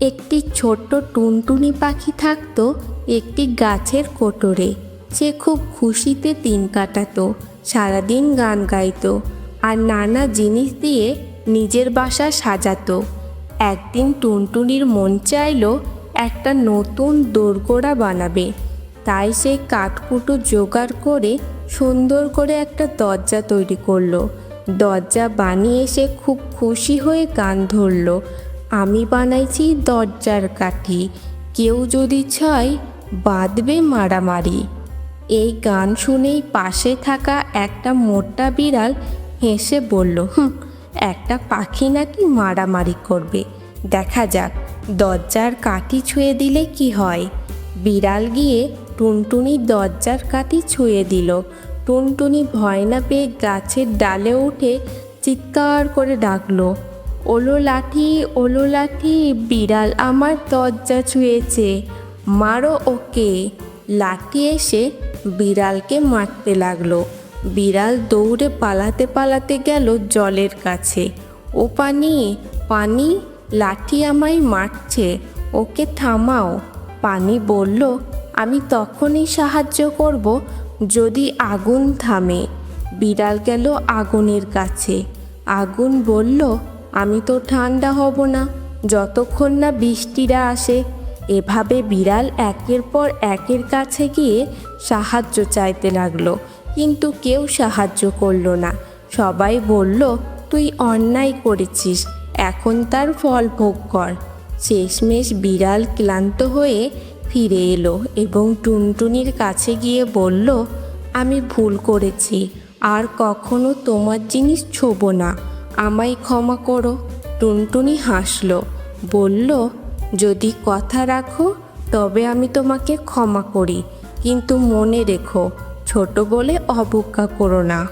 একটি ছোট্ট টুনটুনি পাখি থাকতো একটি গাছের কোটরে। সে খুব খুশিতে দিন কাটাতো, সারাদিন গান গাইতো আর নানা জিনিস দিয়ে নিজের বাসা সাজাতো। একদিন টুনটুনির মন চাইলো একটা নতুন দোরগোড়া বানাবে। তাই সে কাঠকুটো জোগাড় করে সুন্দর করে একটা দরজা তৈরি করল। দরজা বানিয়ে সে খুব খুশি হয়ে গান ধরলো আমি বানাইছি দরজার কাঠি। কেউ যদি চায়, বাঁধবে মারামারি। এই গান শুনেই পাশে থাকা একটা মোটা বিড়াল হেসে বলল হুম একটা পাখি নাকি মারামারি করবে। দেখা যাক, দরজার কাঠি ছুঁয়ে দিলে কি হয়? বিড়াল গিয়ে টুনটুনি দরজার কাঠি ছুঁয়ে দিল। টুনটুনি ভয় না পেয়ে গাছের ডালে উঠে চিৎকার করে ডাকলো ওলো লাঠি ওলো লাঠি বিড়াল আমার দরজা ছুঁয়েছে। মারো ওকে। লাঠি এসে বিড়ালকে মারতে লাগল। বিড়াল দৌড়ে পালাতে পালাতে গেল জলের কাছে। ও পানি পানি, লাঠি আমায় মারছে। ওকে থামাও। পানি বলল, আমি তখনই সাহায্য করব যদি আগুন থামে। বিড়াল গেল আগুনের কাছে। আগুন বলল আমি তো ঠান্ডা হব না। যতক্ষণ না বৃষ্টিরা আসে, এভাবে বিড়াল একের পর একের কাছে গিয়ে সাহায্য চাইতে লাগল। কিন্তু কেউ সাহায্য করল না। সবাই বলল, তুই অন্যায় করেছিস, এখন তার ফল ভোগ কর। শেষমেশ বিড়াল ক্লান্ত হয়ে ফিরে এলো এবং টুনটুনির কাছে গিয়ে বলল, আমি ভুল করেছি, আর কখনো তোমার জিনিস ছোবো না। আমায় ক্ষমা করো। টুনটুনি হাসল, বলল, যদি কথা রাখো, তবে আমি তোমাকে ক্ষমা করি, কিন্তু মনে রেখো, ছোট বলে অবজ্ঞা করো না।